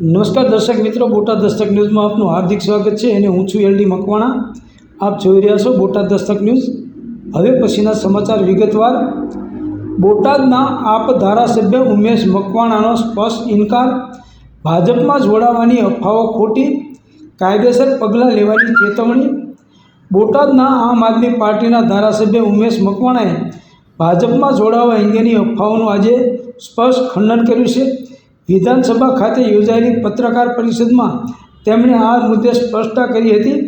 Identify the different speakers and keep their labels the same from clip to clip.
Speaker 1: નમસ્કાર દર્શક મિત્રો, બોટાદ દસ્તક ન્યૂઝમાં આપનું હાર્દિક સ્વાગત છે અને હું છું એલડી મકવાણા. આપ જોઈ રહ્યા છો બોટાદ દસ્તક ન્યૂઝ. હવે પછીના સમાચાર વિગતવાર. બોટાદના આપ ધારાસભ્ય ઉમેશ મકવાણાનો સ્પષ્ટ ઇનકાર. ભાજપમાં જોડાવાની અફવાઓ ખોટી. કાયદેસર પગલાં લેવાની ચેતવણી. બોટાદના આમ આદમી પાર્ટીના ધારાસભ્ય ઉમેશ મકવાણાએ ભાજપમાં જોડાવા અંગેની અફવાઓનું આજે સ્પષ્ટ ખંડન કર્યું છે. વિધાનસભા ખાતે યોજાયેલી પત્રકાર પરિષદમાં તેમણે આ મુદ્દે સ્પષ્ટતા કરી હતી.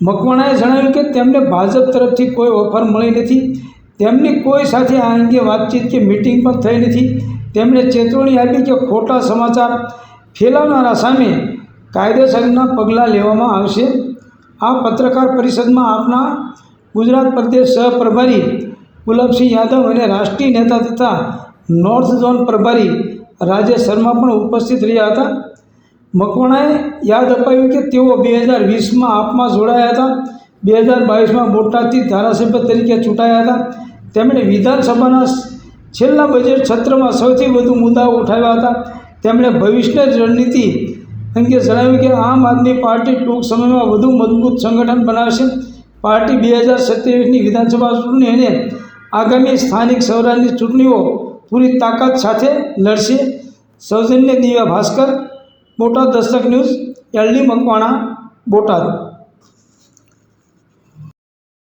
Speaker 1: મકવાણાએ જણાવ્યું કે તેમને ભાજપ તરફથી કોઈ ઓફર મળી નથી. તેમની કોઈ સાથે આ અંગે વાતચીત કે મિટિંગ પણ થઈ નથી. તેમણે ચેતવણી આપી કે ખોટા સમાચાર ફેલાવનારા સામે કાયદેસરના પગલાં લેવામાં આવશે. આ પત્રકાર પરિષદમાં આપના ગુજરાત પ્રદેશ સહપ્રભારી ગુલાબસિંહ યાદવ અને રાષ્ટ્રીય નેતા તથા નોર્થ ઝોન પ્રભારી રાજેશ શર્મા પણ ઉપસ્થિત રહ્યા હતા. મકવાણાએ યાદ અપાવ્યું કે તેઓ બે હજાર વીસમાં આપમાં જોડાયા હતા. બે હજાર બાવીસમાં બોટાદથી ધારાસભ્ય તરીકે ચૂંટાયા હતા. તેમણે વિધાનસભાના છેલ્લા બજેટ સત્રમાં સૌથી વધુ મુદ્દાઓ ઉઠાવ્યા હતા. તેમણે ભવિષ્યની રણનીતિ અંગે જણાવ્યું કે આમ આદમી પાર્ટી ટૂંક સમયમાં વધુ મજબૂત સંગઠન બનાવશે. પાર્ટી બે હજાર સત્યાવીસની વિધાનસભા ચૂંટણી અને આગામી સ્થાનિક સ્વરાજની ચૂંટણીઓ પૂરી તાકાત સાથે લડશે. સૌજન્ય Divya Bhaskar Botad Dastak news L D Makwana Botad.